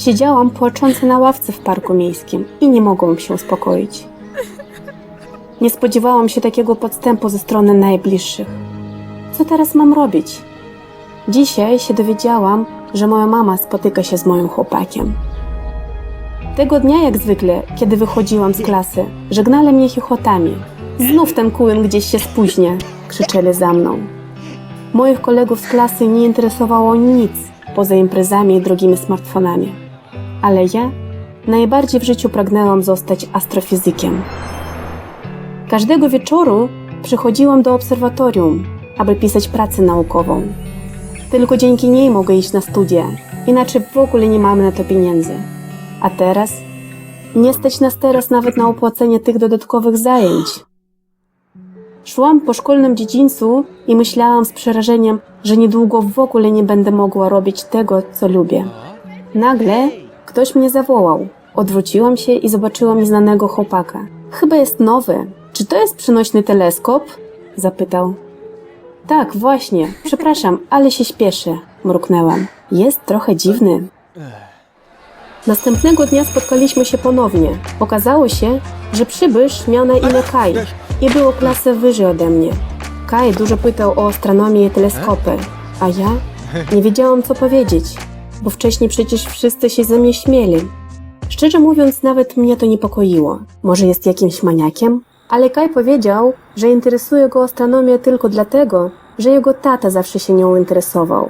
Siedziałam płacząca na ławce w parku miejskim i nie mogłam się uspokoić. Nie spodziewałam się takiego podstępu ze strony najbliższych. Co teraz mam robić? Dzisiaj się dowiedziałam, że moja mama spotyka się z moim chłopakiem. Tego dnia, jak zwykle, kiedy wychodziłam z klasy, żegnali mnie chichotami. Znów ten kułyn gdzieś się spóźnia, krzyczeli za mną. Moich kolegów z klasy nie interesowało nic poza imprezami i drogimi smartfonami. Ale ja najbardziej w życiu pragnęłam zostać astrofizykiem. Każdego wieczoru przychodziłam do obserwatorium, aby pisać pracę naukową. Tylko dzięki niej mogę iść na studia, inaczej w ogóle nie mamy na to pieniędzy. A teraz nie stać nas teraz nawet na opłacenie tych dodatkowych zajęć. Szłam po szkolnym dziedzińcu i myślałam z przerażeniem, że niedługo w ogóle nie będę mogła robić tego, co lubię. Nagle ktoś mnie zawołał. Odwróciłam się i zobaczyłam nieznanego chłopaka. Chyba jest nowy. Czy to jest przenośny teleskop? Zapytał. Tak, właśnie. Przepraszam, ale się śpieszę. Mruknęłam. Jest trochę dziwny. Następnego dnia spotkaliśmy się ponownie. Okazało się, że przybysz miał na imię Kai i było klasę wyżej ode mnie. Kai dużo pytał o astronomię i teleskopy, a ja nie wiedziałam co powiedzieć, bo wcześniej przecież wszyscy się ze mnie śmieli. Szczerze mówiąc, nawet mnie to niepokoiło. Może jest jakimś maniakiem? Ale Kai powiedział, że interesuje go astronomia tylko dlatego, że jego tata zawsze się nią interesował.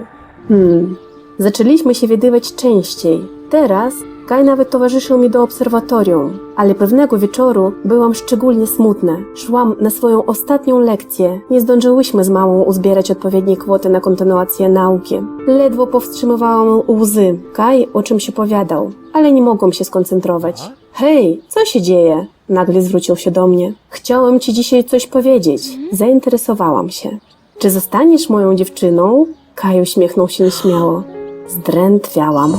Hmm, Zaczęliśmy się widywać częściej. Teraz Kaj nawet towarzyszył mi do obserwatorium, ale pewnego wieczoru byłam szczególnie smutna. Szłam na swoją ostatnią lekcję. Nie zdążyłyśmy z mamą uzbierać odpowiedniej kwoty na kontynuację nauki. Ledwo powstrzymywałam łzy. Kaj o czymś opowiadał, ale nie mogłam się skoncentrować. Hej, co się dzieje? Nagle zwrócił się do mnie. Chciałem ci dzisiaj coś powiedzieć. Zainteresowałam się. Czy zostaniesz moją dziewczyną? Kaj uśmiechnął się nieśmiało. Zdrętwiałam.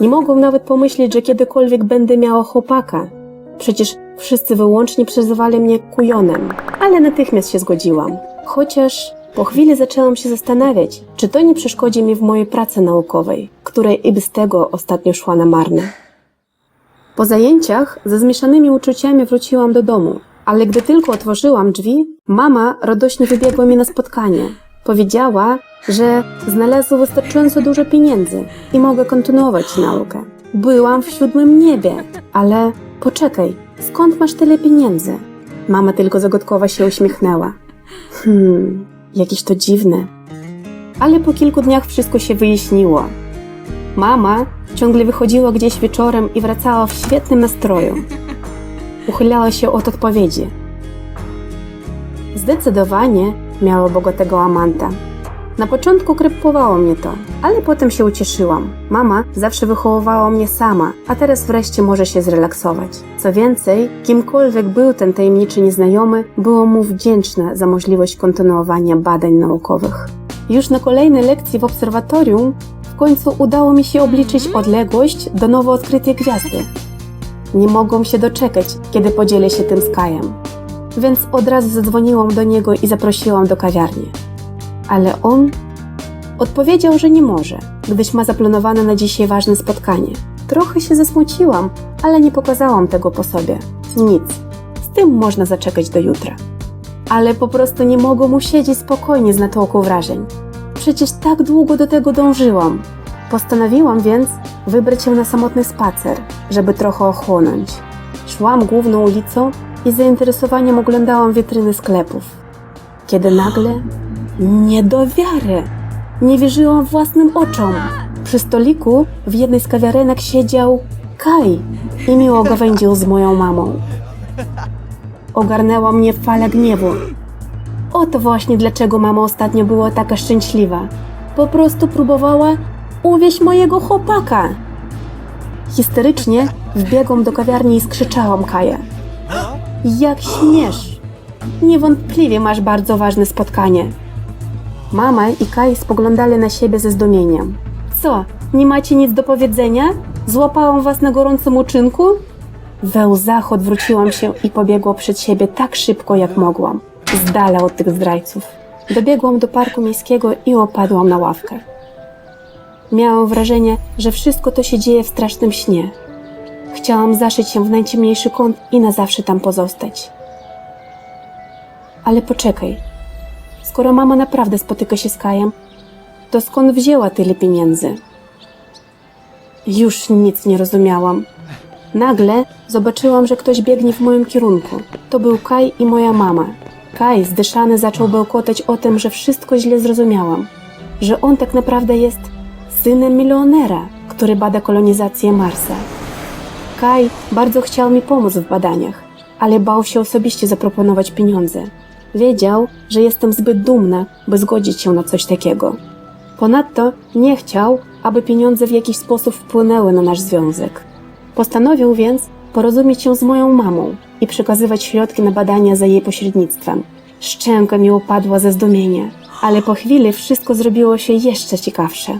Nie mogłam nawet pomyśleć, że kiedykolwiek będę miała chłopaka. Przecież wszyscy wyłącznie przezywali mnie kujonem, ale natychmiast się zgodziłam. Chociaż po chwili zaczęłam się zastanawiać, czy to nie przeszkodzi mi w mojej pracy naukowej, której i bez tego ostatnio szła na marne. Po zajęciach ze zmieszanymi uczuciami wróciłam do domu, ale gdy tylko otworzyłam drzwi, mama radośnie wybiegła mi na spotkanie. Powiedziała, że znalazła wystarczająco dużo pieniędzy i mogę kontynuować naukę. Byłam w siódmym niebie, ale poczekaj, skąd masz tyle pieniędzy? Mama tylko zagodkowo się uśmiechnęła. Hmm, jakieś to dziwne. Ale po kilku dniach wszystko się wyjaśniło. Mama ciągle wychodziła gdzieś wieczorem i wracała w świetnym nastroju. Uchylała się od odpowiedzi. Zdecydowanie miała bogatego amanta. Na początku krępowało mnie to, ale potem się ucieszyłam. Mama zawsze wychowywała mnie sama, a teraz wreszcie może się zrelaksować. Co więcej, kimkolwiek był ten tajemniczy nieznajomy, było mu wdzięczne za możliwość kontynuowania badań naukowych. Już na kolejnej lekcji w obserwatorium w końcu udało mi się obliczyć odległość do nowo odkrytej gwiazdy. Nie mogłam się doczekać, kiedy podzielę się tym z Kajem. Więc od razu zadzwoniłam do niego i zaprosiłam do kawiarni. Ale on odpowiedział, że nie może, gdyż ma zaplanowane na dzisiaj ważne spotkanie. Trochę się zasmuciłam, ale nie pokazałam tego po sobie. Nic, z tym można zaczekać do jutra. Ale po prostu nie mogłam usiedzieć spokojnie z natłoku wrażeń. Przecież tak długo do tego dążyłam. Postanowiłam więc wybrać się na samotny spacer, żeby trochę ochłonąć. Szłam główną ulicą i z zainteresowaniem oglądałam witryny sklepów. Kiedy nagle nie do wiary! Nie wierzyłam własnym oczom. Przy stoliku w jednej z kawiarenek siedział Kai i miło gawędził z moją mamą. Ogarnęła mnie fala gniewu. Oto właśnie dlaczego mama ostatnio była taka szczęśliwa. Po prostu próbowała uwieść mojego chłopaka. Histerycznie wbiegłam do kawiarni i skrzyczałam Kaję. Jak śmiesz! Niewątpliwie masz bardzo ważne spotkanie. Mama i Kai spoglądali na siebie ze zdumieniem. Co, nie macie nic do powiedzenia? Złapałam was na gorącym uczynku? We łzach odwróciłam się i pobiegła przed siebie tak szybko, jak mogłam, z dala od tych zdrajców. Dobiegłam do parku miejskiego i opadłam na ławkę. Miałam wrażenie, że wszystko to się dzieje w strasznym śnie. Chciałam zaszyć się w najciemniejszy kąt i na zawsze tam pozostać. Ale poczekaj. Skoro mama naprawdę spotyka się z Kajem, to skąd wzięła tyle pieniędzy? Już nic nie rozumiałam. Nagle zobaczyłam, że ktoś biegnie w moim kierunku. To był Kaj i moja mama. Kaj zdyszany zaczął bełkotać o tym, że wszystko źle zrozumiałam. Że on tak naprawdę jest synem milionera, który bada kolonizację Marsa. Kaj bardzo chciał mi pomóc w badaniach, ale bał się osobiście zaproponować pieniądze. Wiedział, że jestem zbyt dumna, by zgodzić się na coś takiego. Ponadto nie chciał, aby pieniądze w jakiś sposób wpłynęły na nasz związek. Postanowił więc porozumieć się z moją mamą i przekazywać środki na badania za jej pośrednictwem. Szczęka mi upadła ze zdumienia, ale po chwili wszystko zrobiło się jeszcze ciekawsze.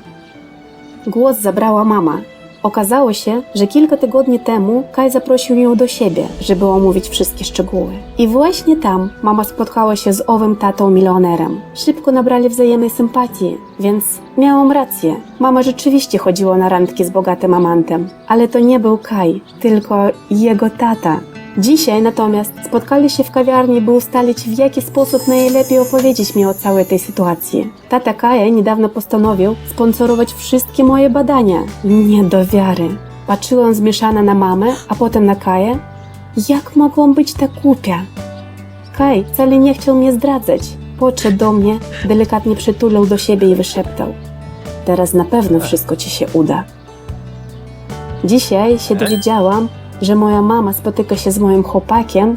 Głos zabrała mama. Okazało się, że kilka tygodni temu Kaj zaprosił ją do siebie, żeby omówić wszystkie szczegóły. I właśnie tam mama spotkała się z owym tatą milionerem. Szybko nabrali wzajemnej sympatii, więc miałam rację. Mama rzeczywiście chodziła na randki z bogatym amantem. Ale to nie był Kaj, tylko jego tata. Dzisiaj natomiast spotkali się w kawiarni, by ustalić w jaki sposób najlepiej opowiedzieć mi o całej tej sytuacji. Tata Kaja niedawno postanowił sponsorować wszystkie moje badania. Nie do wiary. Patrzyłam zmieszana na mamę, a potem na Kaję. Jak mogłam być tak głupia? Kaj wcale nie chciał mnie zdradzać. Podszedł do mnie, delikatnie przytulał do siebie i wyszeptał. Teraz na pewno wszystko ci się uda. Dzisiaj się dowiedziałam, że moja mama spotyka się z moim chłopakiem,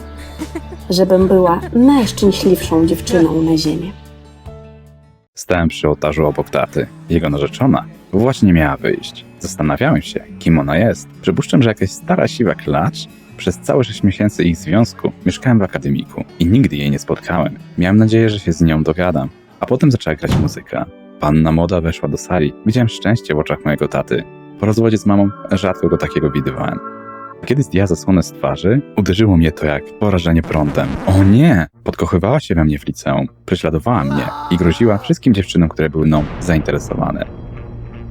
żebym była najszczęśliwszą dziewczyną na ziemi. Stałem przy ołtarzu obok taty. Jego narzeczona właśnie miała wyjść. Zastanawiałem się, kim ona jest. Przypuszczam, że jakaś stara siwa klacz. Przez całe 6 miesięcy ich związku mieszkałem w akademiku i nigdy jej nie spotkałem. Miałem nadzieję, że się z nią dogadam. A potem zaczęła grać muzyka. Panna młoda weszła do sali. Widziałem szczęście w oczach mojego taty. Po rozwodzie z mamą rzadko go takiego widywałem. Kiedy zdjęła zasłonę z twarzy, uderzyło mnie to jak porażenie prądem. O nie! Podkochywała się we mnie w liceum, prześladowała mnie i groziła wszystkim dziewczynom, które były mną zainteresowane.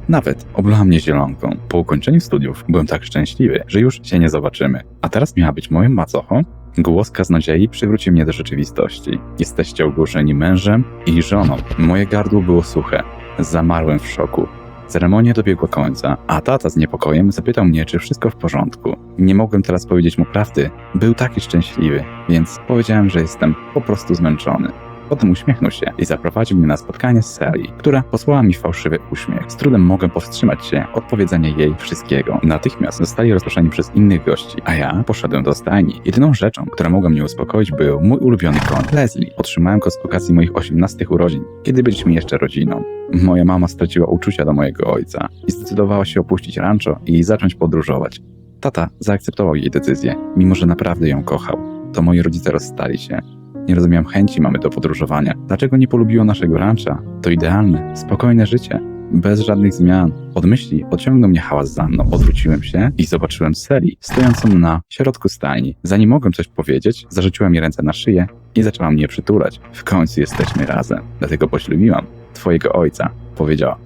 Nawet oblała mnie zielonką. Po ukończeniu studiów byłem tak szczęśliwy, że już się nie zobaczymy. A teraz miała być moją macochą? Głos kaznodziei przywrócił mnie do rzeczywistości. Jesteście ogłoszeni mężem i żoną. Moje gardło było suche. Zamarłem w szoku. Ceremonia dobiegła końca, a tata z niepokojem zapytał mnie, czy wszystko w porządku. Nie mogłem teraz powiedzieć mu prawdy. Był taki szczęśliwy, więc powiedziałem, że jestem po prostu zmęczony. Potem uśmiechnął się i zaprowadził mnie na spotkanie z Sally, która posłała mi fałszywy uśmiech. Z trudem mogłem powstrzymać się od powiedzenia jej wszystkiego. Natychmiast zostali rozproszeni przez innych gości, a ja poszedłem do stajni. Jedyną rzeczą, która mogła mnie uspokoić, był mój ulubiony koń, Leslie. Otrzymałem go z okazji moich 18 urodzin, kiedy byliśmy jeszcze rodziną. Moja mama straciła uczucia do mojego ojca i zdecydowała się opuścić rancho i zacząć podróżować. Tata zaakceptował jej decyzję, mimo że naprawdę ją kochał. To moi rodzice rozstali się. Nie rozumiałem chęci mamy do podróżowania. Dlaczego nie polubiło naszego rancha? To idealne, spokojne życie. Bez żadnych zmian. Od myśli pociągnął mnie hałas za mną. Odwróciłem się i zobaczyłem Seli stojącą na środku stajni. Zanim mogłem coś powiedzieć, zarzuciła mi ręce na szyję i zaczęła mnie przytulać. W końcu jesteśmy razem. Dlatego poślubiłam twojego ojca, powiedziała.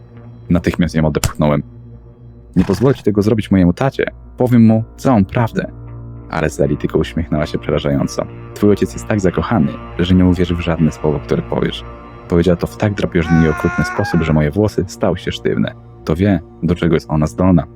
Natychmiast ją odepchnąłem. Nie pozwolę ci tego zrobić mojemu tacie. Powiem mu całą prawdę. Ale Sally tylko uśmiechnęła się przerażająco. Twój ojciec jest tak zakochany, że nie uwierzy w żadne słowo, które powiesz. Powiedziała to w tak drapieżny i okrutny sposób, że moje włosy stały się sztywne. To wie, do czego jest ona zdolna.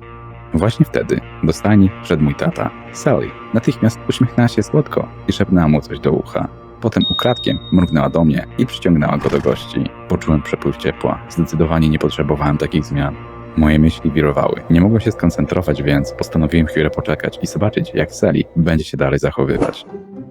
Właśnie wtedy do stajni wszedł mój tata, Sally. Natychmiast uśmiechnęła się słodko i szepnęła mu coś do ucha. Potem ukradkiem mrugnęła do mnie i przyciągnęła go do gości. Poczułem przepływ ciepła. Zdecydowanie nie potrzebowałem takich zmian. Moje myśli wirowały. Nie mogłem się skoncentrować, więc postanowiłem chwilę poczekać i zobaczyć, jak Sally będzie się dalej zachowywać.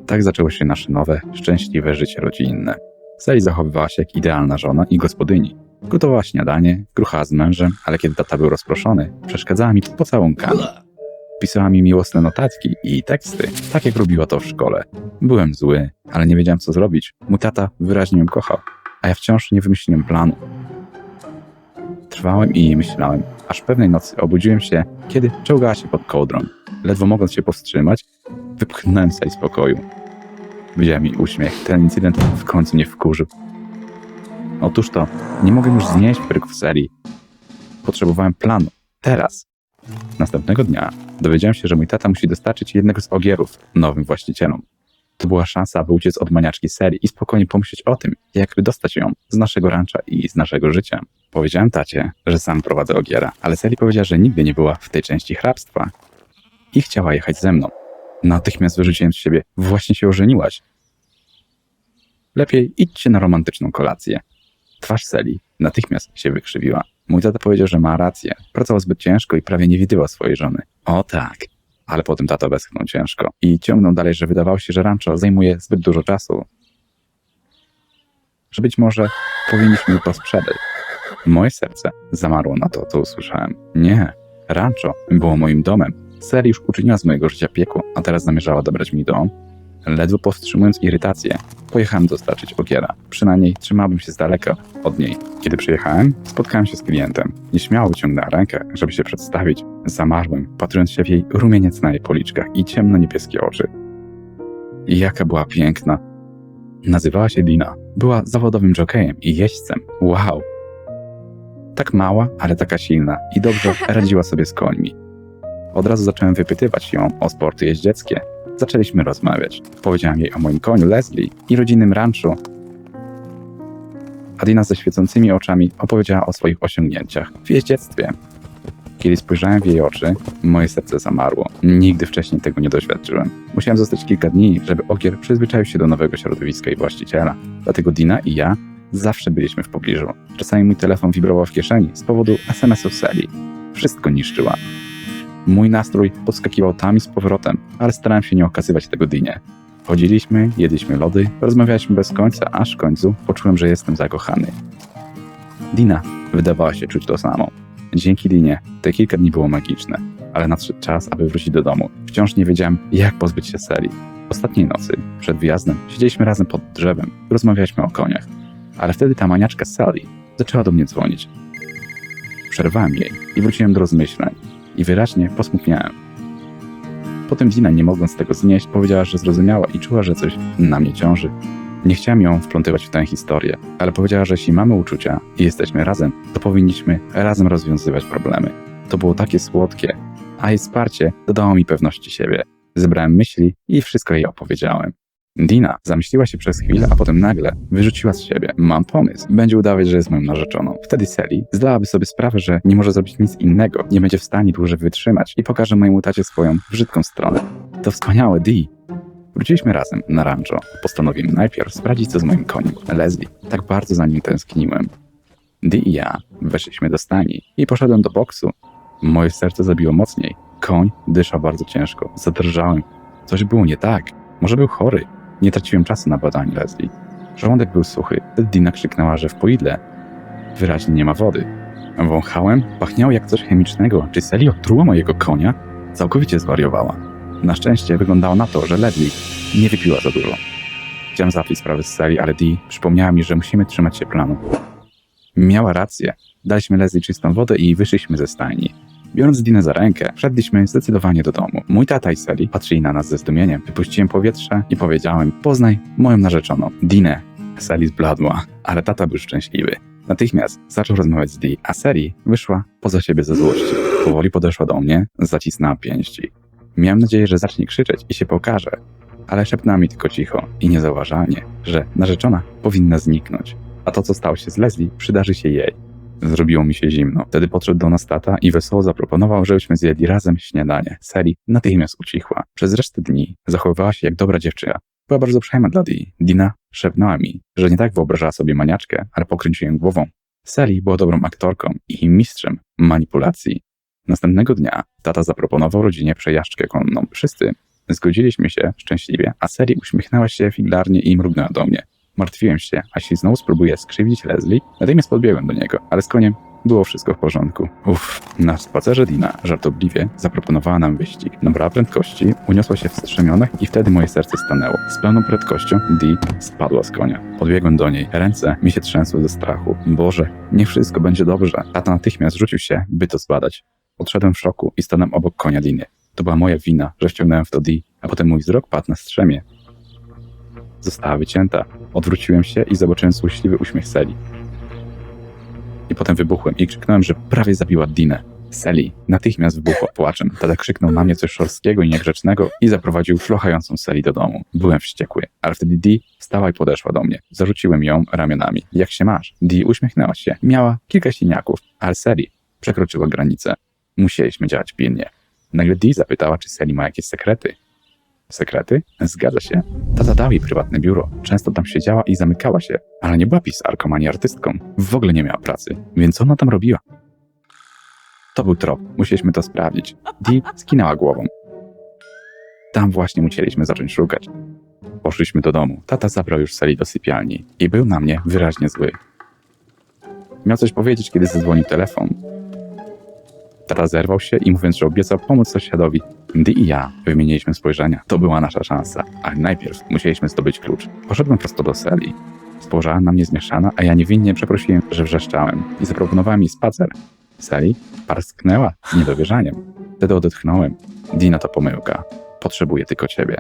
Tak zaczęło się nasze nowe, szczęśliwe życie rodzinne. Sally zachowywała się jak idealna żona i gospodyni. Gotowała śniadanie, gruchała z mężem, ale kiedy tata był rozproszony, przeszkadzała mi pocałunkami. Pisała mi miłosne notatki i teksty, tak jak robiła to w szkole. Byłem zły, ale nie wiedziałem co zrobić. Mój tata wyraźnie ją kochał, a ja wciąż nie wymyśliłem planu. I myślałem, aż pewnej nocy obudziłem się, kiedy czołgała się pod kołdrą. Ledwo mogąc się powstrzymać, wypchnąłem Sally z pokoju. Widziałem jej uśmiech. Ten incydent w końcu nie wkurzył. Otóż to, nie mogłem już znieść w Sally. Potrzebowałem planu. Teraz. Następnego dnia dowiedziałem się, że mój tata musi dostarczyć jednego z ogierów nowym właścicielom. To była szansa, aby uciec od maniaczki serii i spokojnie pomyśleć o tym, jak wydostać ją z naszego rancza i z naszego życia. Powiedziałem tacie, że sam prowadzę ogiera, ale Sally powiedziała, że nigdy nie była w tej części hrabstwa i chciała jechać ze mną. Natychmiast wyrzuciłem z siebie, właśnie się ożeniłaś. Lepiej idźcie na romantyczną kolację. Twarz Seli natychmiast się wykrzywiła. Mój tata powiedział, że ma rację. Pracował zbyt ciężko i prawie nie widywał swojej żony. O tak. Ale potem tata westchnął ciężko i ciągnął dalej, że wydawało się, że rancho zajmuje zbyt dużo czasu. Że być może powinniśmy to sprzedać. Moje serce zamarło na to, co usłyszałem. Nie, rancho było moim domem. Seli już uczyniła z mojego życia piekło, a teraz zamierzała dobrać mi dom. Ledwo powstrzymując irytację, pojechałem dostarczyć ogiera. Przynajmniej trzymałbym się z daleka od niej. Kiedy przyjechałem, spotkałem się z klientem. Nieśmiało wyciągnęła rękę, żeby się przedstawić. Zamarłem, patrując się w jej rumieniec na jej policzkach i ciemno-niebieskie oczy. I jaka była piękna. Nazywała się Dina. Była zawodowym jokejem i jeźdźcem. Wow! Tak mała, ale taka silna i dobrze radziła sobie z końmi. Od razu zacząłem wypytywać ją o sporty jeździeckie. Zaczęliśmy rozmawiać. Powiedziałem jej o moim koniu Leslie i rodzinnym ranczu. Adina ze świecącymi oczami opowiedziała o swoich osiągnięciach w jeździectwie. Kiedy spojrzałem w jej oczy, moje serce zamarło. Nigdy wcześniej tego nie doświadczyłem. Musiałem zostać kilka dni, żeby Ogier przyzwyczaił się do nowego środowiska i właściciela. Dlatego Dina i ja zawsze byliśmy w pobliżu. Czasami mój telefon wibrował w kieszeni z powodu SMS-ów Seli. Wszystko niszczyła. Mój nastrój podskakiwał tam i z powrotem, ale starałem się nie okazywać tego Dinie. Chodziliśmy, jedliśmy lody, rozmawialiśmy bez końca, aż w końcu poczułem, że jestem zakochany. Dina wydawała się czuć to samo. Dzięki Dinie te kilka dni było magiczne, ale nadszedł czas, aby wrócić do domu. Wciąż nie wiedziałem, jak pozbyć się Seli. Ostatniej nocy, przed wyjazdem, siedzieliśmy razem pod drzewem rozmawialiśmy o koniach. Ale wtedy ta maniaczka Sally zaczęła do mnie dzwonić. Przerwałem jej i wróciłem do rozmyślań i wyraźnie posmutniałem. Potem Dina, nie mogąc tego znieść, powiedziała, że zrozumiała i czuła, że coś na mnie ciąży. Nie chciałem ją wplątywać w tę historię, ale powiedziała, że jeśli mamy uczucia i jesteśmy razem, to powinniśmy razem rozwiązywać problemy. To było takie słodkie, a jej wsparcie dodało mi pewności siebie. Zebrałem myśli i wszystko jej opowiedziałem. Dina zamyśliła się przez chwilę, a potem nagle wyrzuciła z siebie. Mam pomysł. Będzie udawać, że jest moją narzeczoną. Wtedy Sally zdałaby sobie sprawę, że nie może zrobić nic innego, nie będzie w stanie dłużej wytrzymać i pokaże mojemu tacie swoją brzydką stronę. To wspaniałe, Dee. Wróciliśmy razem na rancho. Postanowiłem najpierw sprawdzić, co z moim koniem, Leslie. Tak bardzo za nim tęskniłem. Dee i ja weszliśmy do stajni i poszedłem do boksu. Moje serce zabiło mocniej. Koń dyszał bardzo ciężko. Zadrżałem. Coś było nie tak. Może był chory. Nie traciłem czasu na badanie Leslie. Żołądek był suchy. Dina krzyknęła, że w poidle wyraźnie nie ma wody. Wąchałem, pachniało jak coś chemicznego. Czy Sally otruła mojego konia? Całkowicie zwariowała. Na szczęście wyglądało na to, że Leslie nie wypiła za dużo. Chciałem załatwić sprawę z Sally, ale Dee przypomniała mi, że musimy trzymać się planu. Miała rację. Daliśmy Leslie czystą wodę i wyszliśmy ze stajni. Biorąc Dinę za rękę, wszedliśmy zdecydowanie do domu. Mój tata i Sally patrzyli na nas ze zdumieniem. Wypuściłem powietrze i powiedziałem, poznaj moją narzeczoną, Dinę. Sally zbladła, ale tata był szczęśliwy. Natychmiast zaczął rozmawiać z Dee, a Sally wyszła poza siebie ze złości. Powoli podeszła do mnie, zacisnęła pięści. Miałem nadzieję, że zacznie krzyczeć i się pokaże, ale szepnęła mi tylko cicho i niezauważalnie, że narzeczona powinna zniknąć, a to, co stało się z Leslie, przydarzy się jej. Zrobiło mi się zimno. Wtedy podszedł do nas tata i wesoło zaproponował, żebyśmy zjedli razem śniadanie. Sally natychmiast ucichła. Przez resztę dni zachowywała się jak dobra dziewczyna. Była bardzo uprzejma dla Dee. Dina szepnęła mi, że nie tak wyobrażała sobie maniaczkę, ale pokręciłem głową. Sally była dobrą aktorką i mistrzem manipulacji. Następnego dnia tata zaproponował rodzinie przejażdżkę konną. Wszyscy zgodziliśmy się szczęśliwie, a Sally uśmiechnęła się figlarnie i mrugnęła do mnie. Martwiłem się, a jeśli znowu spróbuję skrzywdzić Leslie, natychmiast podbiegłem do niego, ale z koniem było wszystko w porządku. Uff, na spacerze Dina żartobliwie zaproponowała nam wyścig. Nabrała prędkości, uniosła się w strzemionach i wtedy moje serce stanęło. Z pełną prędkością Dee spadła z konia. Podbiegłem do niej. Ręce mi się trzęsły ze strachu. Boże, nie wszystko będzie dobrze. Tata natychmiast rzucił się, by to zbadać. Odszedłem w szoku i stanąłem obok konia Diny. To była moja wina, że wciągnąłem w to Dee, a potem mój wzrok padł na strzemię. Została wycięta. Odwróciłem się i zobaczyłem złośliwy uśmiech Seli. i potem wybuchłem i krzyknąłem, że prawie zabiła Dinę. Sally natychmiast wybuchła płaczem. Tata krzyknął na mnie coś szorstkiego i niegrzecznego i zaprowadził szlochającą Sally do domu. Byłem wściekły, ale wtedy Dee wstała i podeszła do mnie. Zarzuciłem ją ramionami. Jak się masz? Dee uśmiechnęła się. Miała kilka siniaków, ale Sally przekroczyła granicę. Musieliśmy działać pilnie. Nagle Dee zapytała, czy Sally ma jakieś sekrety. Sekrety? Zgadza się. Tata dał jej prywatne biuro. Często tam siedziała i zamykała się, ale nie była pisarką ani artystką. W ogóle nie miała pracy. Więc ona tam robiła? To był trop. Musieliśmy to sprawdzić. Dee skinęła głową. Tam właśnie musieliśmy zacząć szukać. Poszliśmy do domu. Tata zabrał już Sally do sypialni i był na mnie wyraźnie zły. Miał coś powiedzieć, kiedy zadzwonił telefon. Tata zerwał się i mówiąc, że obiecał pomóc sąsiadowi, Dee i ja wymieniliśmy spojrzenia. To była nasza szansa, ale najpierw musieliśmy zdobyć klucz. Poszedłem prosto do Sally. Spojrzała na mnie zmieszana, a ja niewinnie przeprosiłem, że wrzeszczałem i zaproponowałem jej spacer. Sally parsknęła z niedowierzaniem. Wtedy odetchnąłem. Dina to pomyłka. Potrzebuję tylko ciebie.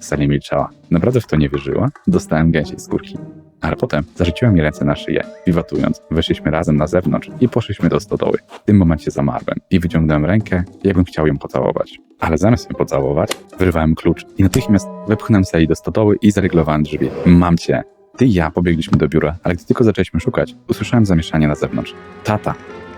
Sally milczała. Naprawdę w to nie wierzyła? Dostałem gęsiej skórki. Ale potem zarzuciła mi ręce na szyję, wiwatując. Weszliśmy razem na zewnątrz i poszliśmy do stodoły. W tym momencie zamarłem i wyciągnąłem rękę, jakbym chciał ją pocałować. Ale zamiast ją pocałować, wyrwałem klucz i natychmiast wepchnąłem Sally do stodoły i zareglowałem drzwi. Mam cię! Ty i ja pobiegliśmy do biura, ale gdy tylko zaczęliśmy szukać, usłyszałem zamieszanie na zewnątrz. Tata!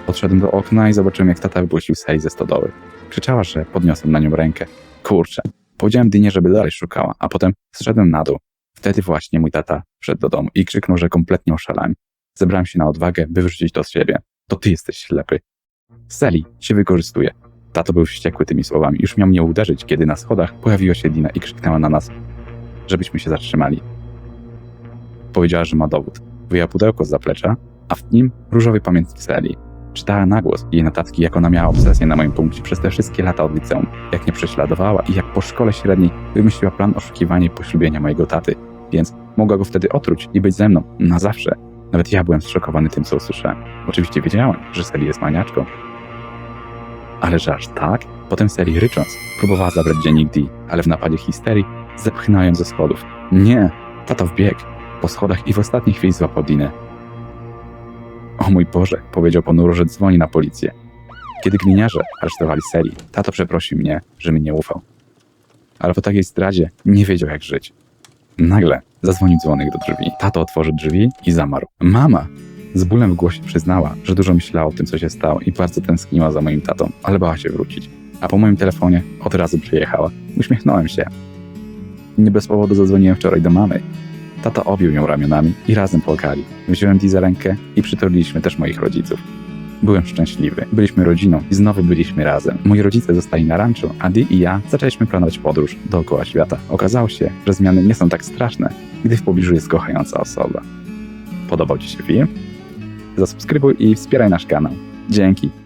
Podszedłem do okna i zobaczyłem, jak tata wypuścił Sally ze stodoły. Krzyczała, że podniosłem na nią rękę. Kurczę. Powiedziałem Dynie, żeby dalej szukała, a potem zszedłem na dół. Wtedy właśnie mój tata wszedł do domu i krzyknął, że kompletnie oszalałem. Zebrałem się na odwagę, by wyrzucić to z siebie. To ty jesteś ślepy. Sally cię wykorzystuje. Tato był wściekły tymi słowami. Już miał mnie uderzyć, kiedy na schodach pojawiła się Dina i krzyknęła na nas, żebyśmy się zatrzymali. Powiedziała, że ma dowód. Wyjęła pudełko z zaplecza, a w nim różowy pamiętnik Sally. Czytała na głos jej notatki, jak ona miała obsesję na moim punkcie przez te wszystkie lata od liceum, jak mnie prześladowała i jak po szkole średniej wymyśliła plan oszukiwania poślubienia mojego taty, więc mogła go wtedy otruć i być ze mną na zawsze. Nawet ja byłem zszokowany tym, co usłyszałem. Oczywiście wiedziałem, że Sally jest maniaczką. Ale że aż tak? Potem Sally rycząc próbowała zabrać dziennik Dee, ale w napadzie histerii zepchnęła ją ze schodów. Nie! Tato wbiegł po schodach i w ostatniej chwili złapał Dinę. O mój Boże, powiedział ponuro, że dzwoni na policję. Kiedy gliniarze aresztowali Sally, tato przeprosił mnie, że mi nie ufał. Ale po takiej zdradzie nie wiedział jak żyć. Nagle zadzwonił dzwonek do drzwi. Tato otworzył drzwi i zamarł. Mama! Z bólem w głosie przyznała, że dużo myślała o tym, co się stało i bardzo tęskniła za moim tatą, ale bała się wrócić. A po moim telefonie od razu przyjechała. Uśmiechnąłem się. Nie bez powodu zadzwoniłem wczoraj do mamy. Tata objął ją ramionami i razem płakali. Wziąłem Dee za rękę i przytuliliśmy też moich rodziców. Byłem szczęśliwy. Byliśmy rodziną i znowu byliśmy razem. Moi rodzice zostali na ranczu, a Dee i ja zaczęliśmy planować podróż dookoła świata. Okazało się, że zmiany nie są tak straszne, gdy w pobliżu jest kochająca osoba. Podobał Ci się film? Zasubskrybuj i wspieraj nasz kanał. Dzięki.